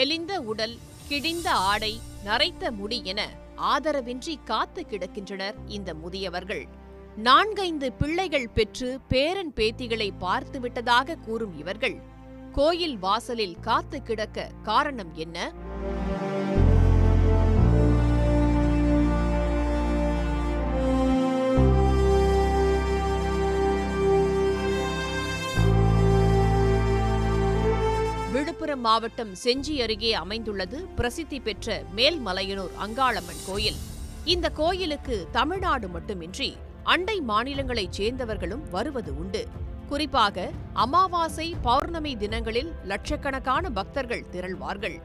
மெலிந்த உடல் கிடிந்த ஆடை நரைத்த முடி என ஆதரவின்றி காத்து கிடக்கின்றனர் இந்த முதியவர்கள். நான்கைந்து பிள்ளைகள் பெற்று பேரன் பேத்திகளை பார்த்து விட்டதாக கூறும் இவர்கள் கோயில் வாசலில் காத்து கிடக்க காரணம் என்ன? விழுப்புரம் மாவட்டம் செஞ்சி அருகே அமைந்துள்ளது பிரசித்தி பெற்ற மேல்மலையனூர் அங்காளம்மன் கோயில். இந்த கோயிலுக்கு தமிழ்நாடு மட்டுமின்றி அண்டை மாநிலங்களைச் சேர்ந்தவர்களும் வருவது உண்டு. குறிப்பாக அமாவாசை பௌர்ணமி தினங்களில் லட்சக்கணக்கான பக்தர்கள் திரள்வார்கள்.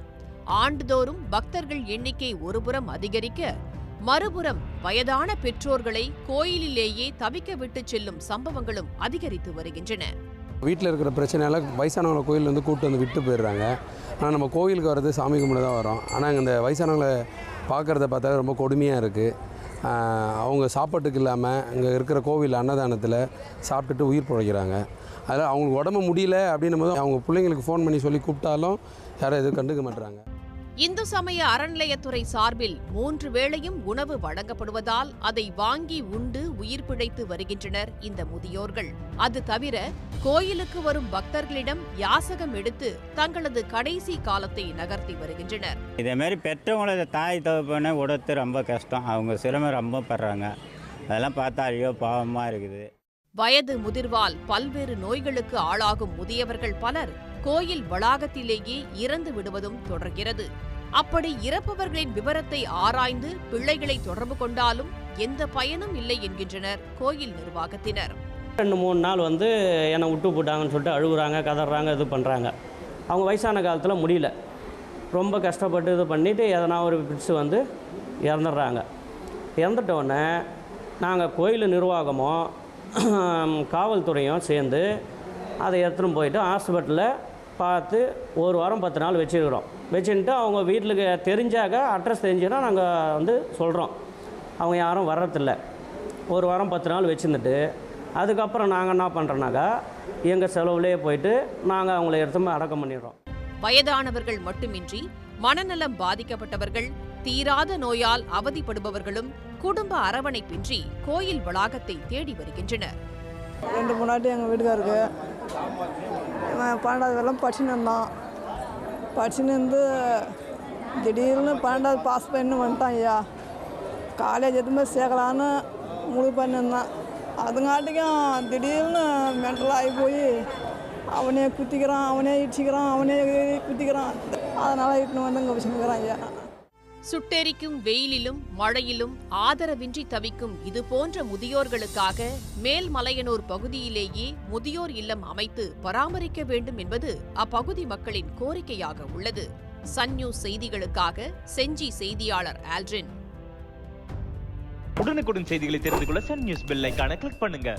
ஆண்டுதோறும் பக்தர்கள் எண்ணிக்கை ஒருபுறம் அதிகரிக்க மறுபுறம் வயதான பெற்றோர்களை கோயிலிலேயே தவிக்க விட்டுச் செல்லும் சம்பவங்களும் அதிகரித்து வருகின்றன. வீட்டில் இருக்கிற பிரச்சனையால் வயசானவங்களை கோயில் வந்து கூப்பிட்டு வந்து விட்டு போயிடுறாங்க. ஆனால் நம்ம கோயிலுக்கு வர்றது சாமி கும்பிட தான் வரோம் ஆனால் இந்த வயசானவங்களை பார்க்குறத பார்த்தா ரொம்ப கொடுமையாக இருக்குது அவங்க சாப்பாட்டுக்கு இல்லாமல் இங்கே இருக்கிற கோவில் அன்னதானத்தில் சாப்பிட்டுட்டு உயிர் பிழைக்கிறாங்க. அதில் அவங்களுக்கு உடம்பு முடியல அப்படின்னும் போது அவங்க பிள்ளைங்களுக்கு ஃபோன் பண்ணி சொல்லி கூப்பிட்டாலும் யாரும் எதுவும் கண்டுக்க மாட்டுறாங்க இந்து சமய அறநிலையத்துறை சார்பில் மூன்று வேளையும் உணவு வழங்கப்படுவதால் அதை வாங்கி உண்டு உயிர் பிழைத்து வருகின்றனர் இந்த முதியோர்கள். அது தவிர கோயிலுக்கு வரும் பக்தர்களிடம் யாசகம் எடுத்து தங்களது கடைசி காலத்தை நகர்த்தி வருகின்றனர். இதேமாரி பெற்றவங்கள தாய் தகப்பனை உடத்து ரொம்ப கஷ்டம். அவங்க சிரமம் ரொம்ப படுறாங்க. அதெல்லாம் பார்த்தா ஐயோ பாவமாக இருக்குது. வயது முதிர்வால் பல்வேறு நோய்களுக்கு ஆளாகும் முதியவர்கள் பலர் கோயில் வளாகத்திலேயே இறந்து விடுவதும் தொடர்கிறது. அப்படி இறப்பவர்களின் விவரத்தை ஆராய்ந்து பிள்ளைகளை தொடர்பு கொண்டாலும் எந்த பயனும் இல்லை என்கின்றனர் கோயில் நிர்வாகத்தினர். ரெண்டு மூணு நாள் வந்து என்னை விட்டு போட்டாங்கன்னு சொல்லிட்டு அழுகுறாங்க கதறாங்க இது பண்ணுறாங்க அவங்க வயசான காலத்தில் முடியல. ரொம்ப கஷ்டப்பட்டு இது பண்ணிவிட்டு எதனா ஒரு பிடிச்சு வந்து இறந்துடுறாங்க. இறந்துட்டோடனே நாங்கள் கோயில் நிர்வாகமும் காவல்துறையும் சேர்ந்து அதை எடுத்துன்னு போயிட்டு ஹாஸ்பிட்டலில் பார்த்து ஒரு வாரம் பத்து நாள் வச்சுருக்கிறோம். வச்சுட்டு அவங்க வீட்டுக்கு தெரிஞ்சாக்க அட்ரஸ் தெரிஞ்சுன்னா நாங்கள் வந்து சொல்கிறோம் அவங்க யாரும் வர்றதில்ல. ஒரு வாரம் பத்து நாள் வச்சுருந்துட்டு அதுக்கப்புறம் நாங்கள் என்ன பண்ணுறோன்னாக்கா எங்கள் செலவுலேயே போயிட்டு நாங்கள் அவங்கள எடுத்து அடக்கம் பண்ணிடுறோம். வயதானவர்கள் மட்டுமின்றி மனநலம் பாதிக்கப்பட்டவர்கள் தீராத நோயால் அவதிப்படுபவர்களும் குடும்ப அரவணைப்பின்றி கோயில் வளாகத்தை தேடி வருகின்றனர். ரெண்டு முன்னாடி எங்கள் வீட்டுக்காருக்கு. பன்னெண்டாவது வரலாம் படிச்சுன்னு இருந்தான். படிச்சுன்னு இருந்து திடீர்னு பன்னெண்டாவது பாஸ் பண்ணு வந்துட்டான் ஐயா. காலேஜ் எதுவுமே சேர்க்கலான்னு முடிவு பண்ணியிருந்தான். அதுங்காட்டிக்கும் திடீர்னு மென்டல் ஆகி போய் அவனே குத்திக்கிறான் அவனே இடிச்சிக்கிறான் அவனே குத்திக்கிறான். அதனால் இட்டுன்னு வந்து இங்கே வச்சுருக்கிறான் ஐயா. சுட்டெரிக்கும் வெயிலிலும் மழையிலும் ஆதரவின்றி தவிக்கும் இது போன்ற முதியோர்களுக்காக மேல்மலையனூர் பகுதியிலேயே முதியோர் இல்லம் அமைத்து பராமரிக்க வேண்டும் என்பது அப்பகுதி மக்களின் கோரிக்கையாக உள்ளது. சன் நியூஸ் செய்திகளுக்காக செஞ்சி செய்தியாளர் ஆல்ட்ரின். உடனுக்குடன் செய்திகளை தெரிந்து கொள்ள சன் நியூஸ் பெல் ஐக்கான கிளிக் பண்ணுங்க.